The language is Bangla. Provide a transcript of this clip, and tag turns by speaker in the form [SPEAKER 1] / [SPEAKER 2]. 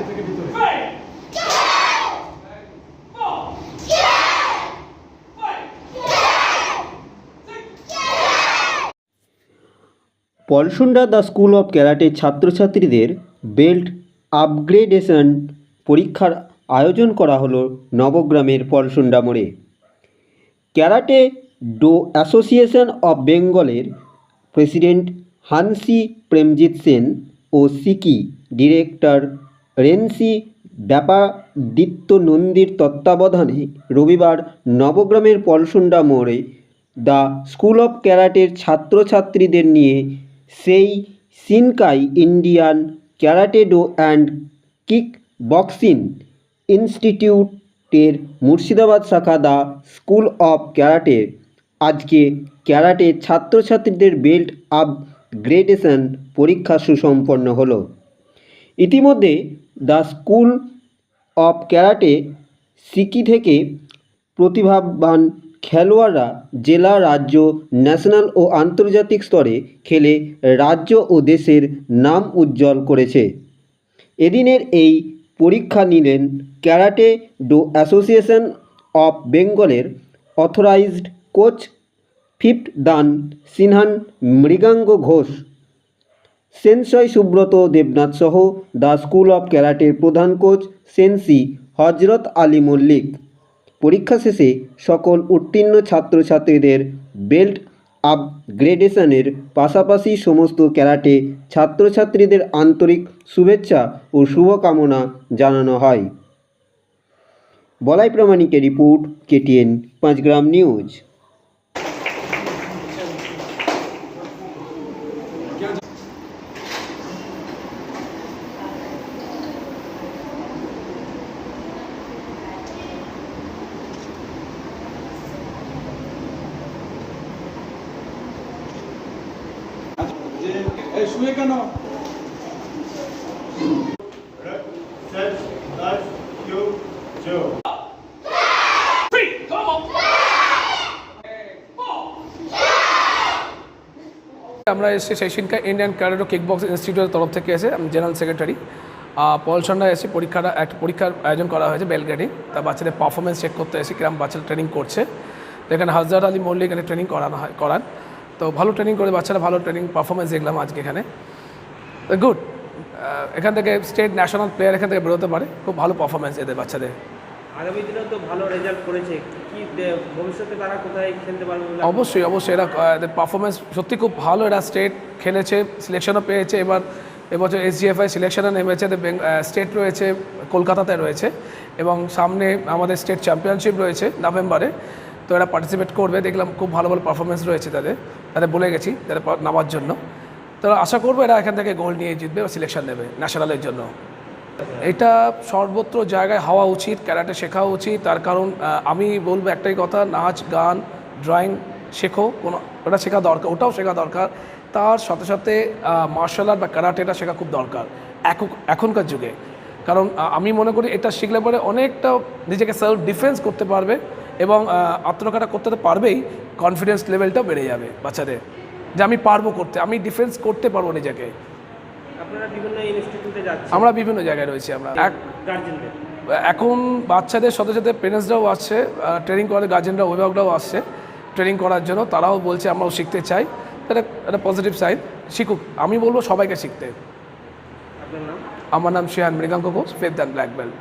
[SPEAKER 1] বাইরে থেকে ভিতরে। পলসুন্ডা দ্য স্কুল অফ ক্যারাটের ছাত্রছাত্রীদের বেল্ট আপগ্রেডেশন পরীক্ষার আয়োজন করা হলো নবগ্রামের পলসুন্ডা মোড়ে। ক্যারাটে ডো অ্যাসোসিয়েশন অফ বেঙ্গলের প্রেসিডেন্ট হানসি প্রেমজিৎ সেন ও সিকি ডিরেক্টর রেন্সি ব্যাপাদিত্য নন্দীর তত্ত্বাবধানে রবিবার নবগ্রামের পলসুন্ডা মোড়ে দ্য স্কুল অফ ক্যারাটের ছাত্রছাত্রীদের নিয়ে সেই Shinkai Indian karate do and kick boxing ইনস্টিটিউটের মুর্শিদাবাদ শাখা দ্য স্কুল অফ ক্যারাটে। আজকে ক্যারাটে ছাত্রছাত্রীদের বেল্ট আপগ্রেডেশন পরীক্ষা সুসম্পন্ন হলো। ইতিমধ্যে স্কুল অফ ক্যারাটে সিকি থেকে প্রতিভাবান খেলোয়াড়রা জেলা, রাজ্য, ন্যাশনাল ও আন্তর্জাতিক স্তরে খেলে রাজ্য ও দেশের নাম উজ্জ্বল করেছে। এদিনের এই পরীক্ষা নিলেন ক্যারাটে ডো অ্যাসোসিয়েশন অফ বেঙ্গলের authorised coach fifth dan Shihan Mriganga Ghosh. সেনসয় Subrata Debnath সহ দ্য স্কুল অফ ক্যারাটের প্রধান কোচ সেন্সি হজরত আলী মল্লিক। পরীক্ষা শেষে সকল উত্তীর্ণ ছাত্রছাত্রীদের বেল্ট আপগ্রেডেশনের পাশাপাশি সমস্ত ক্যারাটে ছাত্রছাত্রীদের আন্তরিক শুভেচ্ছা ও শুভকামনা জানানো হয়। বলাই প্রামাণিকের রিপোর্ট কেটিএন পাঁচগ্রাম নিউজ
[SPEAKER 2] যে এই শুয়ে কেন.
[SPEAKER 3] আমরা এসেছি সেই Shinkai Indian karate do kick box ইনস্টিটিউটের তরফ থেকে এসে আমি জেনারেল সেক্রেটারি। পলসন্ডায় এসে পরীক্ষাটা একটা পরীক্ষার আয়োজন করা হয়েছে বেলগ্রেডে। তা বাচ্চাদের পারফরমেন্স চেক করতে এসে কিরম বাচ্চারা ট্রেনিং করছে। এখানে হাজরাত আলী মল্লিক এখানে ট্রেনিং করানো হয়, করান। তো ভালো ট্রেনিং করে বাচ্চারা ভালো ট্রেনিং পারফরমেন্স দেখলাম আজকে এখানে। গুড এখান থেকে স্টেট ন্যাশনাল প্লেয়ার এখান থেকে বেরোতে পারে। খুব ভালো পারফরমেন্স এদের বাচ্চাদের।
[SPEAKER 4] আগামী দিনেও তো ভালো রেজাল্ট করেছে। কি ভবিষ্যতে তারা কোথায় খেলতে পারবে
[SPEAKER 3] অবশ্যই অবশ্যই এরা এদের পারফরমেন্স সত্যি খুব ভালো। এরা স্টেট খেলেছে সিলেকশনও পেয়েছে। এবার এবছর এসজিএফআই সিলেকশনে নেমেছে। স্টেট রয়েছে কলকাতাতে রয়েছে। এবং সামনে আমাদের স্টেট চ্যাম্পিয়নশিপ রয়েছে নভেম্বরে তো এরা পার্টিসিপেট করবে। দেখলাম খুব ভালো ভালো পারফরমেন্স রয়েছে তাদের। তাদের বলে গেছি তাদের নামার জন্য। তো আশা করব এরা এখান থেকে গোল্ড নিয়ে জিতবে বা সিলেকশন নেবে ন্যাশনালের জন্য। এটা সর্বত্র জায়গায় হওয়া উচিত ক্যারাটে শেখা উচিত। তার কারণ আমি বলব একটাই কথা, নাচ, গান ড্রয়িং শেখো। কোনো, ওটা শেখা দরকার, ওটাও শেখা দরকার। তার সাথে সাথে মার্শাল আর্ট বা ক্যারাটেটা শেখা খুব দরকার এখনকার যুগে। কারণ আমি মনে করি এটা শিখলে পরে অনেকটা নিজেকে সেলফ ডিফেন্স করতে পারবে। এবং আত্মরক্ষাটা করতে তো পারবেই কনফিডেন্স লেভেলটাও বেড়ে যাবে বাচ্চাদের। যে আমি পারব করতে আমি ডিফেন্স করতে পারব নিজেকে। আমরা বিভিন্ন জায়গায় রয়েছি আমরা। এখন বাচ্চাদের সাথে সাথে পেরেন্টসরাও আসছে ট্রেনিং করার গার্জেনরা অভিভাবকরাও আসছে ট্রেনিং করার জন্য। তারাও বলছে আমরাও শিখতে চাই। এটা একটা পজিটিভ সাইড শিখুক। আমি বলব সবাইকে শিখতে। আমার নাম Shihan Mriganka Ghosh fifth dan black belt